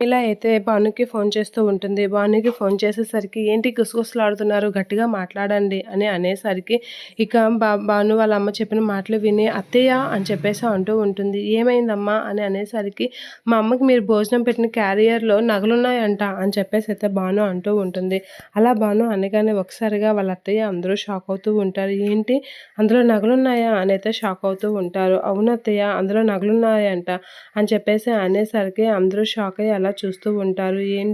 ఇలా అయితే భానుకి ఫోన్ చేస్తూ ఉంటుంది. భానుకి ఫోన్ చేసేసరికి ఏంటి గుసగుసలాడుతున్నారు? గట్టిగా మాట్లాడండి అని అనేసరికి ఇక బా భాను వాళ్ళ అమ్మ చెప్పిన మాటలు విని అత్తయ్య అని చెప్పేసి అంటూ ఉంటుంది. ఏమైందమ్మా? అని అనేసరికి మా అమ్మకి మీరు భోజనం పెట్టిన క్యారియర్లో నగలున్నాయంట అని చెప్పేసి అయితే భాను అంటూ ఉంటుంది. అలా భాను అనగానే ఒకసారిగా వాళ్ళ అత్తయ్య అందరూ షాక్ అవుతూ ఉంటారు. ఏంటి? అందులో నగలున్నాయా? అని అయితే షాక్ అవుతూ ఉంటారు. అవును అత్తయ్య అందులో నగలున్నాయంట అని చెప్పేసి అనేసరికి అందరూ షాక్ అయ్యి అలా చూస్తూ ఉంటారు. ఏం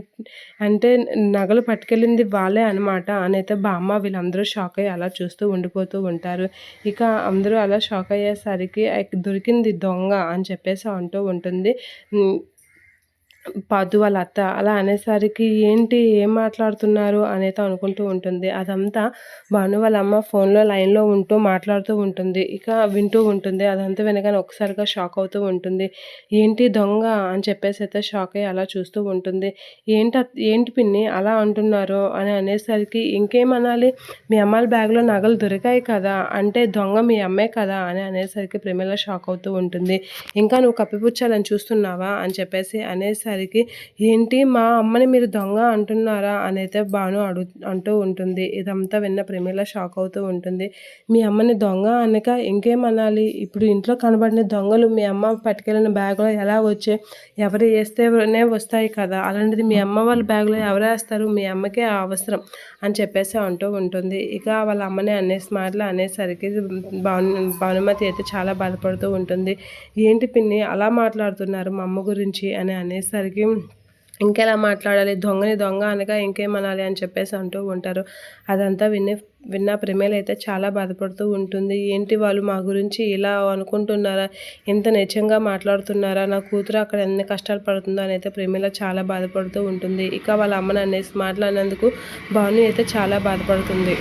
అంటే నగలు పట్టుకెళ్ళింది వాళ్ళే అనమాట అని అయితే బామ్మ వీళ్ళందరూ షాక్ అయ్యి అలా చూస్తూ ఉండిపోతూ ఉంటారు. ఇక అందరూ అలా షాక్ అయ్యేసరికి దొరికింది దొంగ అని చెప్పేసి అంటూ ఉంటుంది. పదు వాళ్ళ అత్త అలా అనేసరికి ఏంటి ఏం మాట్లాడుతున్నారు అనేది అనుకుంటూ ఉంటుంది. అదంతా భాను వాళ్ళ అమ్మ ఫోన్లో లైన్లో ఉంటూ మాట్లాడుతూ ఉంటుంది. ఇక వింటూ ఉంటుంది. అదంతా వినగానే ఒకసారిగా షాక్ అవుతూ ఉంటుంది. ఏంటి దొంగ అని చెప్పేసి అయితే షాక్ అయ్యి అలా చూస్తూ ఉంటుంది. ఏంటి ఏంటి పిన్ని అలా అంటున్నారు అని అనేసరికి ఇంకేమనాలి? మీ అమ్మాయిల బ్యాగ్లో నగలు దొరికాయి కదా. అంటే దొంగ మీ అమ్మే కదా అని అనేసరికి ప్రేమలో షాక్ అవుతూ ఉంటుంది. ఇంకా నువ్వు కప్పిపుచ్చాలని చూస్తున్నావా? అని చెప్పేసి అనేసరికి అనేసరికి ఏంటి మా అమ్మని మీరు దొంగ అంటున్నారా? అని అయితే బాను అడుగు అంటూ ఉంటుంది. ఇదంతా విన్న ప్రేమిల షాక్ అవుతూ ఉంటుంది. మీ అమ్మని దొంగ అనక ఇంకేమనాలి? ఇప్పుడు ఇంట్లో కనబడిన దొంగలు మీ అమ్మ పట్టుకెళ్ళిన బ్యాగ్లో ఎలా వచ్చే? ఎవరు వేస్తేనే వస్తాయి కదా. అలాంటిది మీ అమ్మ వాళ్ళ బ్యాగ్లో ఎవరు వేస్తారు? మీ అమ్మకే అవసరం అని చెప్పేసి అంటూ ఉంటుంది. ఇక వాళ్ళ అమ్మని అనేసి మాటలు అనేసరికి భాను భానుమతి అయితే చాలా బాధపడుతూ ఉంటుంది. ఏంటి పిన్ని అలా మాట్లాడుతున్నారు మా అమ్మ గురించి అని అనేసరికి అనేసరికి ఇంకెలా మాట్లాడాలి? దొంగని దొంగ అనగా ఇంకేమనాలి అని చెప్పేసి అంటూ ఉంటారు. అదంతా విని విన్న ప్రేమలు అయితే చాలా బాధపడుతూ ఉంటుంది. ఏంటి వాళ్ళు మా గురించి ఇలా అనుకుంటున్నారా? ఎంత నిజంగా మాట్లాడుతున్నారా? నా కూతురు అక్కడ ఎన్ని కష్టాలు పడుతుందో అని అయితే ప్రేమలో చాలా బాధపడుతూ ఉంటుంది. ఇక వాళ్ళ అమ్మని అనేసి మాట్లాడినందుకు భాను అయితే చాలా బాధపడుతుంది.